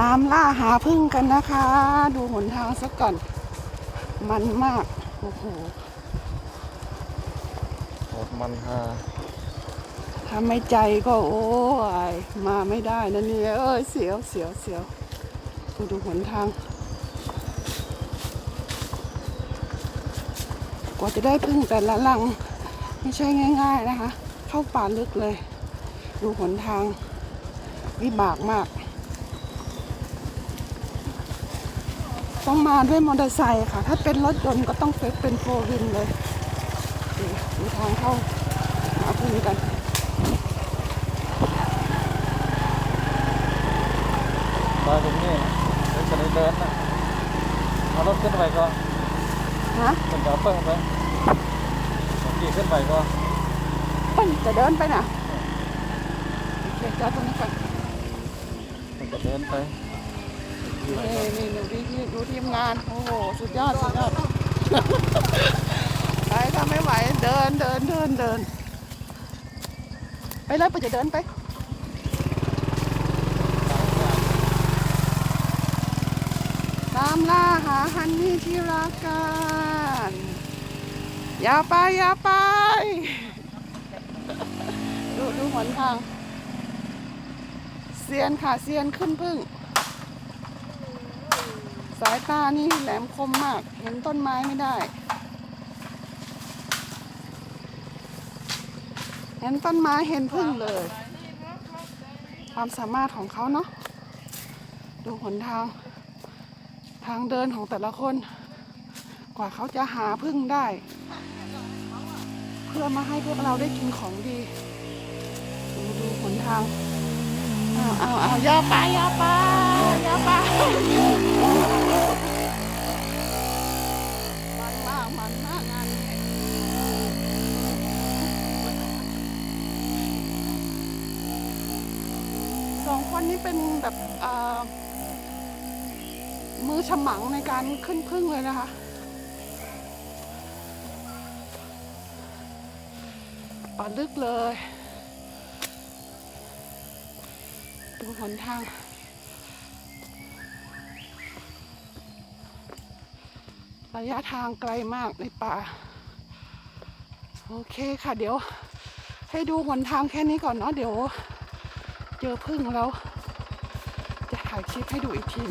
ตามล่าหาพึ่งกันนะคะ ดูหนทางสักก่อน มันมาก โอ้โหโหดมันฮาถ้าไม่ใจก็โอ้ยมาไม่ได้นะเนี่ยเอ้ยเสียวเสียวเสียวดูดูหนทาง กว่าจะได้พึ่งแต่ละลัง ไม่ใช่ง่าย ๆนะคะ เข้าป่าลึกเลย ดูหนทางวิบากมาก ต้องมาด้วยมอเตอร์ไซค์ค่ะ ถ้าเป็นรถยนต์ก็ต้องเป็นโฟวินเลยนี่ดูทางเข้าหาพึ่งกันมาตรงนี้เดินจะได้เดินนะเอารถขึ้นไปก็ฮะมันจะเปิ้งไปขี่ขึ้นไปก็เพิ่งจะเดินไปนะโอเคจอดตรงนี้ก่อนมันจะเดินไป นี่นี่ดูที่ที่ดูทีมงาน โอ้โห สุดยอด สุดยอดไปถ้าไม่ไหว เดินเดินเดินเดิน ไปเลยไปจะเดินไปตามล่าหาฮันนี่ที่รักกันอย่าไปอย่าไป ดูดูหนทางเซียนค่ะเซียนขึ้นพึ่ง สายตานี่แหลมคมมาก เห็นต้นไม้ไม่ได้เห็นต้นไม้เห็นพึ่งเลย ความสามารถของเขาเนาะดูหนทางทางเดินของแต่ละคน กว่าเขาจะหาพึ่งได้ เพื่อมาให้พวกเราได้กินของดี ดูดูหนทางอ้าวอ้าวอ้าวอย่าไปอย่าไปย่าไป มันมากมันมากงานนี้ สองคนนี้เป็นแบบมือฉมังในการขึ้นพึ่งเลยนะคะ ป่าลึกเลย ดูหนทางระยะทางไกลมากในป่า โอเคค่ะเดี๋ยวให้ดูหนทางแค่นี้ก่อนเนาะเดี๋ยว เจอพึ่งแล้ว จะถ่ายคลิปให้ดูอีกที